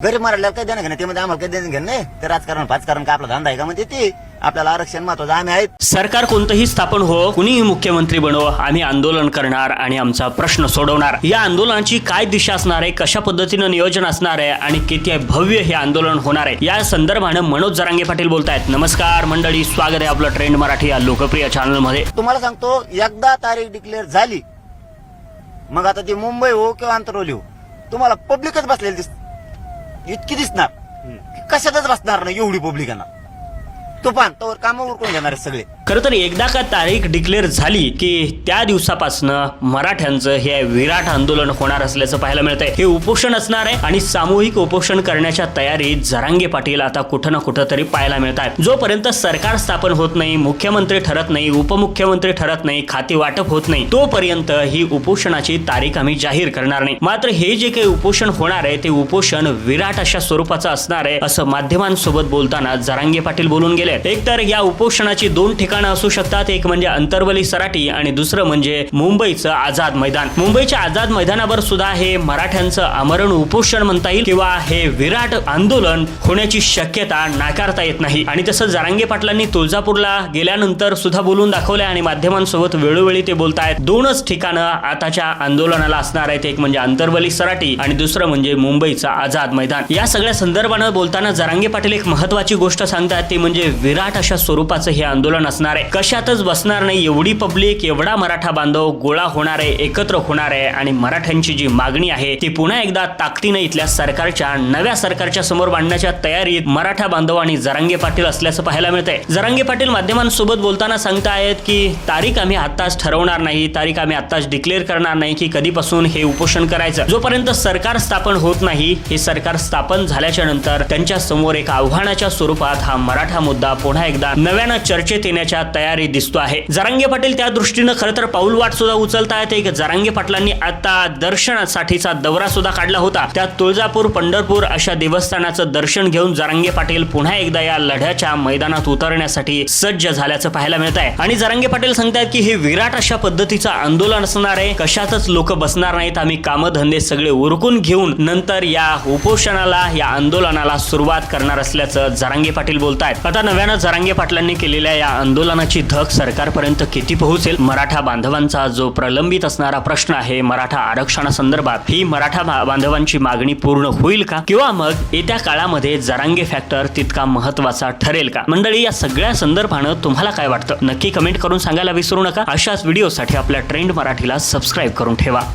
गरीब मराठल्याला काही देणं घेणं? ते मध्ये आम्हाला काही देणं घेणं नाही. ते राजकारण पाचकारण का आपला धंदा आहे का म्हणते ते? आपल्याला आरक्षण महत्वाचं आम्ही आहेत. सरकार कोणतंही स्थापन हो कुणीही मुख्यमंत्री बनो आम्ही आंदोलन करणार आणि आमचा प्रश्न सोडवणार. या आंदोलनाची काय दिशा असणार आहे कशा पद्धतीनं नियोजन असणार आहे आणि किती भव्य हे आंदोलन होणार आहे? या संदर्भानं मनोज जरांगे पाटील बोलतायत. नमस्कार मंडळी स्वागत आहे आपलं ट्रेंड मराठी या लोकप्रिय चॅनलमध्ये तुम्हाला सांगतो एकदा तारीख डिक्लेअर झाली मग आता ती मुंबई हो किंवा आंतरवली हो तुम्हाला पब्लिकच बसलेली दिस इतकी दिसणार. कशातच बसणार नाही एवढी पब्लिक येणार तुफान तोवर काम उरकून घेणार सगळे. खरं तर एकदा का तारीख डिक्लेअर झाली की त्या दिवसापासनं मराठ्यांचं हे विराट आंदोलन होणार असल्याचं पाहायला मिळतंय. हे उपोषण असणार आहे आणि सामूहिक उपोषण करण्याच्या तयारीत जरांगे पाटील आता कुठं ना कुठं तरी पाहायला मिळत आहेत जोपर्यंत सरकार स्थापन होत नाही मुख्यमंत्री ठरत नाही उपमुख्यमंत्री ठरत नाही खाते वाटप होत नाही तोपर्यंत ही उपोषणाची तारीख आम्ही जाहीर करणार नाही. मात्र हे जे काही उपोषण होणार आहे ते उपोषण विराट अशा स्वरूपाचं असणार आहे असं माध्यमांसोबत बोलताना जरांगे पाटील बोलून गेले एक तर या उपोषणाची दोन ठिकाणं असू शकतात. एक म्हणजे अंतरवली सराटी आणि दुसरं म्हणजे मुंबईचं आझाद मैदान. मुंबईच्या आझाद मैदानावर सुद्धा हे मराठ्यांचं आमरण उपोषण म्हणता येईल किंवा हे विराट आंदोलन होण्याची शक्यता नाकारता येत नाही. आणि तसं जरांगे पाटलांनी तुळजापूरला गेल्यानंतर सुद्धा बोलून दाखवलंय आणि माध्यमांसोबत वेळोवेळी ते बोलतायत. दोनच ठिकाणं आताच्या आंदोलनाला असणार आहेत. एक म्हणजे अंतरवली सराटी आणि दुसरं म्हणजे मुंबईचं आझाद मैदान. या सगळ्या संदर्भानं बोलताना जरांगे पाटील एक महत्वाची गोष्ट सांगतात ती म्हणजे विराट अशा स्वरूपाचं हे आंदोलन असणार आहे. कशातच बसणार नाही. एवढी पब्लिक एवढा मराठा बांधव गोळा होणार आहे एकत्र होणार आहे आणि मराठ्यांची जी मागणी आहे ती पुन्हा एकदा ताकदीने इथल्या सरकारच्या नव्या सरकारच्या समोर मांडण्याच्या तयारीत मराठा बांधव आणि जरांगे पाटील असल्याचं पाहायला मिळतंय. जरांगे पाटील माध्यमांसोबत बोलताना सांगतायत की तारीख आम्ही आत्ताच ठरवणार नाही तारीख आम्ही आत्ताच डिक्लेअर करणार नाही की कधीपासून हे उपोषण करायचं. जोपर्यंत सरकार स्थापन होत नाही हे सरकार स्थापन झाल्याच्यानंतर त्यांच्यासमोर एक आव्हानाच्या स्वरूपात हा मराठा मुद्दा पुन्हा एकदा नव्यानं चर्चेत येण्याच्या तयारी दिसतो आहे. जरांगे पाटील त्या दृष्टीनं खरं तर पाऊल वाट सुद्धा उचलतायत एक जरांगे पाटलांनी आता दर्शनासाठीचा दौरा सुद्धा काढला होता. त्या तुळजापूर पंढरपूर अशा देवस्थानाचं दर्शन घेऊन जरांगे पाटील पुन्हा एकदा या लढ्याच्या मैदानात उतरण्यासाठी सज्ज झाल्याचं पाहायला मिळत आहे आणि जरांगे पाटील सांगतायत की हे विराट अशा पद्धतीचं आंदोलन असणार आहे. कशातच लोक बसणार नाहीत. आम्ही कामधंदे सगळे उरकून घेऊन नंतर या उपोषणाला या आंदोलनाला सुरुवात करणार असल्याचं जरांगे पाटील बोलतायत. आता नव्यानं जरांगे पाटलांनी केलेल्या या आंदोलनाची धक सरकारपर्यंत किती पोहोचेल? मराठा बांधवांचा जो प्रलंबित असणारा प्रश्न आहे मराठा आरक्षणासंदर्भात ही मराठा बांधवांची मागणी पूर्ण होईल का? किंवा मग येत्या काळामध्ये जरांगे फॅक्टर तितका महत्त्वाचा ठरेल का? मंडळी या सगळ्या संदर्भानं तुम्हाला काय वाटतं? नक्की कमेंट करून सांगायला विसरू नका. अशाच व्हिडिओसाठी आपल्या ट्रेंड मराठीला सबस्क्राईब करून ठेवा.